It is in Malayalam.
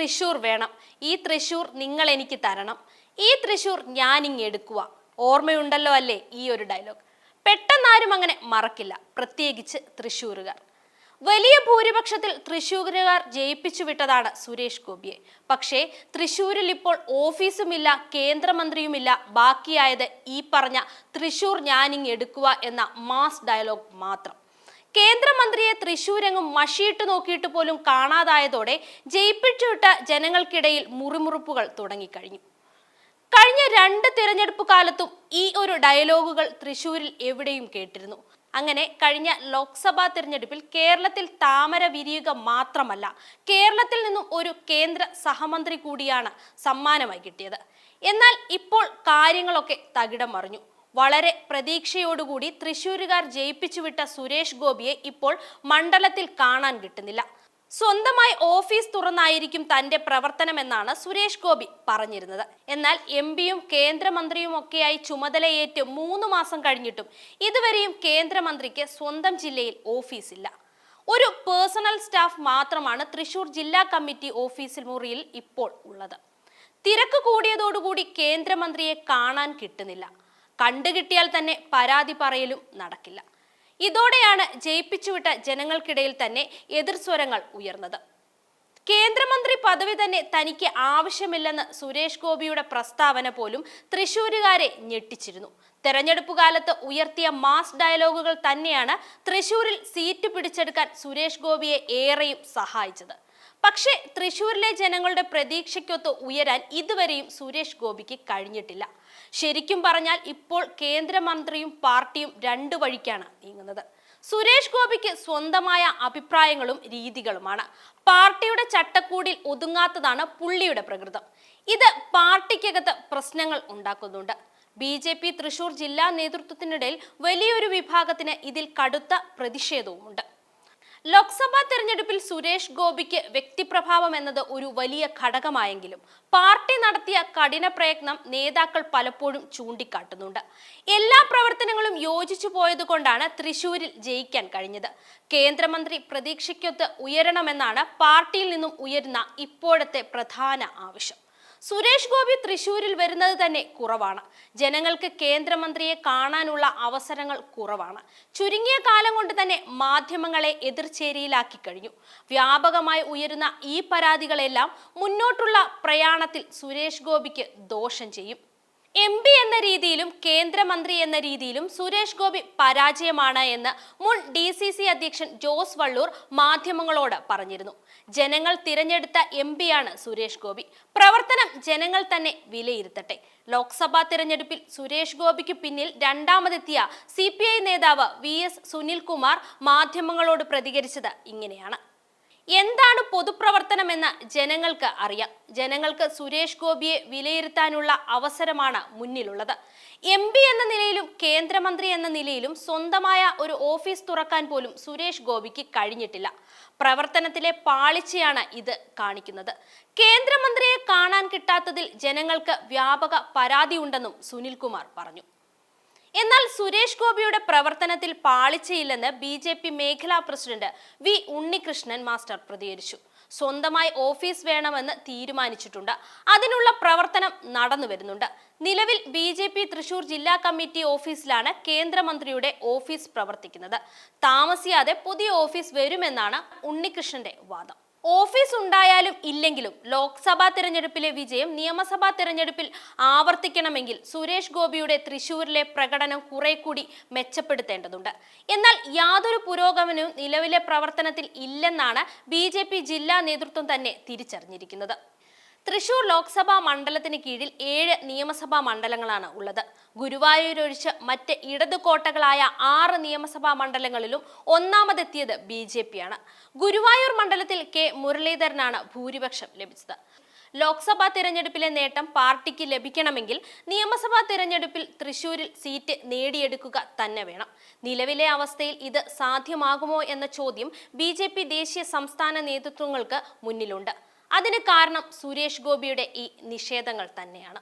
തൃശൂർ വേണം. ഈ തൃശൂർ നിങ്ങൾ എനിക്ക് തരണം. ഈ തൃശൂർ ഞാനിങ് എടുക്കുക ഓർമ്മയുണ്ടല്ലോ അല്ലേ ഈ ഒരു ഡയലോഗ് പെട്ടെന്നാരും അങ്ങനെ മറക്കില്ല. പ്രത്യേകിച്ച് തൃശൂരുകാർ വലിയ ഭൂരിപക്ഷത്തിൽ തൃശൂരുകാർ ജയിപ്പിച്ചു വിട്ടതാണ് സുരേഷ് ഗോപിയെ. പക്ഷേ തൃശൂരിൽ ഇപ്പോൾ ഓഫീസുമില്ല കേന്ദ്രമന്ത്രിയുമില്ല. ബാക്കിയായത് ഈ പറഞ്ഞ തൃശൂർ ഞാനിങ് എടുക്കുക എന്ന മാസ് ഡയലോഗ് മാത്രം. കേന്ദ്രമന്ത്രിയെ തൃശൂരെങ്ങും മഷിയിട്ട് നോക്കിയിട്ട് പോലും കാണാതായതോടെ ജയിപ്പിച്ചുവിട്ട ജനങ്ങൾക്കിടയിൽ മുറിമുറുപ്പുകൾ തുടങ്ങിക്കഴിഞ്ഞു. കഴിഞ്ഞ രണ്ട് തിരഞ്ഞെടുപ്പ് കാലത്തും ഈ ഒരു ഡയലോഗുകൾ തൃശൂരിൽ എവിടെയും കേട്ടിരുന്നു. അങ്ങനെ കഴിഞ്ഞ ലോക്സഭാ തിരഞ്ഞെടുപ്പിൽ കേരളത്തിൽ താമര വിരിയുക മാത്രമല്ല കേരളത്തിൽ നിന്നും ഒരു കേന്ദ്ര സഹമന്ത്രി കൂടിയാണ് സമ്മാനമായി കിട്ടിയത്. എന്നാൽ ഇപ്പോൾ കാര്യങ്ങളൊക്കെ തകിടം മറിഞ്ഞു. വളരെ പ്രതീക്ഷയോടുകൂടി തൃശൂരുകാർ ജയിപ്പിച്ചുവിട്ട സുരേഷ് ഗോപിയെ ഇപ്പോൾ മണ്ഡലത്തിൽ കാണാൻ കിട്ടുന്നില്ല. സ്വന്തമായി ഓഫീസ് തുറന്നായിരിക്കും തന്റെ പ്രവർത്തനമെന്നാണ് സുരേഷ് ഗോപി പറഞ്ഞിരുന്നത്. എന്നാൽ എം പിയും കേന്ദ്രമന്ത്രിയും ഒക്കെയായി ചുമതലയേറ്റ് മൂന്ന് മാസം കഴിഞ്ഞിട്ടും ഇതുവരെയും കേന്ദ്രമന്ത്രിക്ക് സ്വന്തം ജില്ലയിൽ ഓഫീസില്ല. ഒരു പേഴ്സണൽ സ്റ്റാഫ് മാത്രമാണ് തൃശൂർ ജില്ലാ കമ്മിറ്റി ഓഫീസിൽ മുറിയിൽ ഇപ്പോൾ ഉള്ളത്. തിരക്ക് കൂടിയതോടുകൂടി കേന്ദ്രമന്ത്രിയെ കാണാൻ കിട്ടുന്നില്ല. കണ്ടുകിട്ടിയാൽ തന്നെ പരാതി പറയലും നടക്കില്ല. ഇതോടെയാണ് ജയിപ്പിച്ചുവിട്ട ജനങ്ങൾക്കിടയിൽ തന്നെ എതിർസ്വരങ്ങൾ ഉയർന്നത്. കേന്ദ്രമന്ത്രി പദവി തന്നെ തനിക്ക് ആവശ്യമില്ലെന്ന് സുരേഷ് ഗോപിയുടെ പ്രസ്താവന പോലും തൃശൂരുകാരെ ഞെട്ടിച്ചിരുന്നു. തെരഞ്ഞെടുപ്പ് കാലത്ത് ഉയർത്തിയ മാസ് ഡയലോഗുകൾ തന്നെയാണ് തൃശൂരിൽ സീറ്റ് പിടിച്ചെടുക്കാൻ സുരേഷ് ഗോപിയെ ഏറെയും സഹായിച്ചത്. പക്ഷേ തൃശൂരിലെ ജനങ്ങളുടെ പ്രതീക്ഷയ്ക്കൊത്ത് ഉയരാൻ ഇതുവരെയും സുരേഷ് ഗോപിക്ക് കഴിഞ്ഞിട്ടില്ല. ശരിക്കും പറഞ്ഞാൽ ഇപ്പോൾ കേന്ദ്രമന്ത്രിയും പാർട്ടിയും രണ്ടു വഴിക്കാണ് നീങ്ങുന്നത്. സുരേഷ് ഗോപിക്ക് സ്വന്തമായ അഭിപ്രായങ്ങളും രീതികളുമാണ്. പാർട്ടിയുടെ ചട്ടക്കൂടിൽ ഒതുങ്ങാത്തതാണ് പുള്ളിയുടെ പ്രകൃതം. ഇത് പാർട്ടിക്കകത്ത് പ്രശ്നങ്ങൾ ഉണ്ടാക്കുന്നുണ്ട്. ബി ജെ പി തൃശൂർ ജില്ലാ നേതൃത്വത്തിനിടയിൽ വലിയൊരു വിഭാഗത്തിന് ഇതിൽ കടുത്ത പ്രതിഷേധവുമുണ്ട്. ലോക്സഭാ തെരഞ്ഞെടുപ്പിൽ സുരേഷ് ഗോപിക്ക് വ്യക്തിപ്രഭാവം എന്നത് ഒരു വലിയ ഘടകമായെങ്കിലും പാർട്ടി നടത്തിയ കഠിന പ്രയത്നം നേതാക്കൾ പലപ്പോഴും ചൂണ്ടിക്കാട്ടുന്നുണ്ട്. എല്ലാ പ്രവർത്തനങ്ങളും യോജിച്ചു പോയതുകൊണ്ടാണ് തൃശൂരിൽ ജയിക്കാൻ കഴിഞ്ഞത്. കേന്ദ്രമന്ത്രി പ്രതീക്ഷയ്ക്കൊത്ത് ഉയരണമെന്നാണ് പാർട്ടിയിൽ നിന്നും ഉയരുന്ന ഇപ്പോഴത്തെ പ്രധാന ആവശ്യം. സുരേഷ് ഗോപി തൃശൂരിൽ വരുന്നത് തന്നെ കുറവാണ്. ജനങ്ങൾക്ക് കേന്ദ്രമന്ത്രിയെ കാണാനുള്ള അവസരങ്ങൾ കുറവാണ്. ചുരുങ്ങിയ കാലം കൊണ്ട് തന്നെ മാധ്യമങ്ങളെ എതിർചേരിയിലാക്കി കഴിഞ്ഞു. വ്യാപകമായി ഉയരുന്ന ഈ പരാതികളെല്ലാം മുന്നോട്ടുള്ള പ്രയാണത്തിൽ സുരേഷ് ഗോപിക്ക് ദോഷം ചെയ്യും. എം പി എന്ന രീതിയിലും കേന്ദ്രമന്ത്രി എന്ന രീതിയിലും സുരേഷ് ഗോപി പരാജയമാണ് എന്ന് മുൻ ഡി സി സി അധ്യക്ഷൻ ജോസ് വള്ളൂർ മാധ്യമങ്ങളോട് പറഞ്ഞിരുന്നു. ജനങ്ങൾ തിരഞ്ഞെടുത്ത എം പിയാണ് സുരേഷ് ഗോപി. പ്രവർത്തനം ജനങ്ങൾ തന്നെ വിലയിരുത്തട്ടെ. ലോക്സഭാ തിരഞ്ഞെടുപ്പിൽ സുരേഷ് ഗോപിക്ക് പിന്നിൽ രണ്ടാമതെത്തിയ സി നേതാവ് വി എസ് സുനിൽകുമാർ മാധ്യമങ്ങളോട് പ്രതികരിച്ചത് ഇങ്ങനെയാണ്. എന്താണ് പൊതുപ്രവർത്തനമെന്ന് ജനങ്ങൾക്ക് അറിയാം. ജനങ്ങൾക്ക് സുരേഷ് ഗോപിയെ വിലയിരുത്താനുള്ള അവസരമാണ് മുന്നിലുള്ളത്. എം പി എന്ന നിലയിലും കേന്ദ്രമന്ത്രി എന്ന നിലയിലും സ്വന്തമായ ഒരു ഓഫീസ് തുറക്കാൻ പോലും സുരേഷ് ഗോപിക്ക് കഴിഞ്ഞിട്ടില്ല. പ്രവർത്തനത്തിലെ പാളിച്ചയാണ് ഇത് കാണിക്കുന്നത്. കേന്ദ്രമന്ത്രിയെ കാണാൻ കിട്ടാത്തതിൽ ജനങ്ങൾക്ക് വ്യാപക പരാതിയുണ്ടെന്നും സുനിൽകുമാർ പറഞ്ഞു. എന്നാൽ സുരേഷ് ഗോപിയുടെ പ്രവർത്തനത്തിൽ പാളിച്ചയില്ലെന്ന് ബി ജെ പി മേഖലാ പ്രസിഡന്റ് വി ഉണ്ണികൃഷ്ണൻ മാസ്റ്റർ പ്രതികരിച്ചു. സ്വന്തമായി ഓഫീസ് വേണമെന്ന് തീരുമാനിച്ചിട്ടുണ്ട്. അതിനുള്ള പ്രവർത്തനം നടന്നു വരുന്നുണ്ട്. നിലവിൽ ബി ജെ പി തൃശൂർ ജില്ലാ കമ്മിറ്റി ഓഫീസിലാണ് കേന്ദ്രമന്ത്രിയുടെ ഓഫീസ് പ്രവർത്തിക്കുന്നത്. താമസിയാതെ പുതിയ ഓഫീസ് വരുമെന്നാണ് ഉണ്ണികൃഷ്ണന്റെ വാദം. ഓഫീസ് ഉണ്ടായാലും ഇല്ലെങ്കിലും ലോക്സഭാ തിരഞ്ഞെടുപ്പിലെ വിജയം നിയമസഭാ തിരഞ്ഞെടുപ്പിൽ ആവർത്തിക്കണമെങ്കിൽ സുരേഷ് ഗോപിയുടെ തൃശൂരിലെ പ്രകടനം കുറെ കൂടി മെച്ചപ്പെടുത്തേണ്ടതുണ്ട്. എന്നാൽ യാതൊരു പുരോഗമനവും നിലവിലെ പ്രവർത്തനത്തിൽ ഇല്ലെന്നാണ് ബി ജില്ലാ നേതൃത്വം തന്നെ തിരിച്ചറിഞ്ഞിരിക്കുന്നത്. തൃശൂർ ലോക്സഭാ മണ്ഡലത്തിന് കീഴിൽ ഏഴ് നിയമസഭാ മണ്ഡലങ്ങളാണ് ഉള്ളത്. ഗുരുവായൂരൊഴിച്ച് മറ്റ് ഇടതു കോട്ടകളായ ആറ് നിയമസഭാ മണ്ഡലങ്ങളിലും ഒന്നാമതെത്തിയത് ബി ജെ പിയാണ്. ഗുരുവായൂർ മണ്ഡലത്തിൽ കെ മുരളീധരനാണ് ഭൂരിപക്ഷം ലഭിച്ചത്. ലോക്സഭാ തിരഞ്ഞെടുപ്പിലെ നേട്ടം പാർട്ടിക്ക് ലഭിക്കണമെങ്കിൽ നിയമസഭാ തിരഞ്ഞെടുപ്പിൽ തൃശൂരിൽ സീറ്റ് നേടിയെടുക്കുക തന്നെ വേണം. നിലവിലെ അവസ്ഥയിൽ ഇത് സാധ്യമാകുമോ എന്ന ചോദ്യം ബി ദേശീയ സംസ്ഥാന നേതൃത്വങ്ങൾക്ക് മുന്നിലുണ്ട്. അതിന് കാരണം സുരേഷ് ഗോപിയുടെ ഈ നിഷേധങ്ങൾ തന്നെയാണ്.